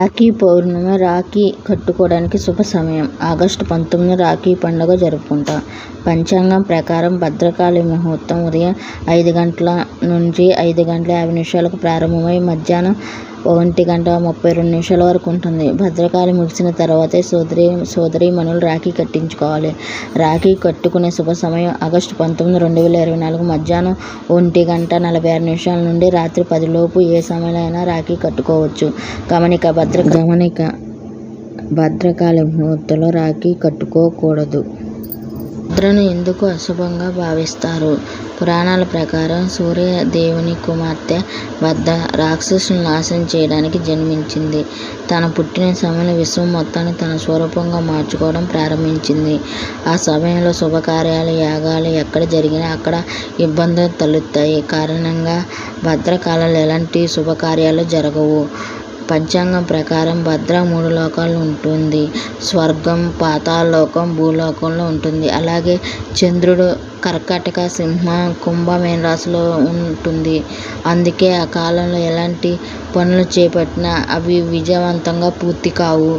రాఖీ పౌర్ణమి రాఖీ కట్టుకోవడానికి శుభ సమయం ఆగస్టు పంతొమ్మిదిన రాఖీ పండుగ జరుపుకుంటాం. పంచాంగం ప్రకారం భద్రకాళి ముహూర్తం ఉదయం ఐదు గంటల నుంచి ఐదు గంటల యాభై నిమిషాలకు ప్రారంభమై మధ్యాహ్నం ఒంటి గంట ముప్పై రెండు నిమిషాల వరకు ఉంటుంది. భద్రకాళి ముగిసిన తర్వాతే సోదరి సోదరీమణులు రాఖీ కట్టించుకోవాలి. రాఖీ కట్టుకునే శుభ సమయం ఆగస్టు పంతొమ్మిది రెండు వేల ఇరవై నాలుగు మధ్యాహ్నం ఒంటి గంట నలభై ఆరు నిమిషాల నుండి రాత్రి పదిలోపు ఏ సమయంలో అయినా రాఖీ కట్టుకోవచ్చు. గమనిక భద్ర గమనిక భద్రకాళి ముహూర్తంలో రాఖీ కట్టుకోకూడదు. భద్రను ఎందుకు అశుభంగా భావిస్తారు? పురాణాల ప్రకారం సూర్యదేవుని కుమార్తె వద్ద రాక్షసులను నాశనం చేయడానికి జన్మించింది. తన పుట్టిన సమయంలో విశ్వం మొత్తాన్ని తన స్వరూపంగా మార్చుకోవడం ప్రారంభించింది. ఆ సమయంలో శుభకార్యాలు, యాగాలు ఎక్కడ జరిగినా అక్కడ ఇబ్బందులు తలెత్తాయి. కారణంగా భద్రకాళంలో ఎలాంటి శుభకార్యాలు జరగవు. పంచాంగం ప్రకారం భద్ర మూడు లోకాల్లో ఉంటుంది. స్వర్గం, పాతాళలోకం, భూలోకంలో ఉంటుంది. అలాగే చంద్రుడు కర్కాటక, సింహ, కుంభ, రాశిలో ఉంటుంది. అందుకే ఆ కాలంలో ఎలాంటి పనులు చేపట్టినా అవి విజయవంతంగా పూర్తి కావు.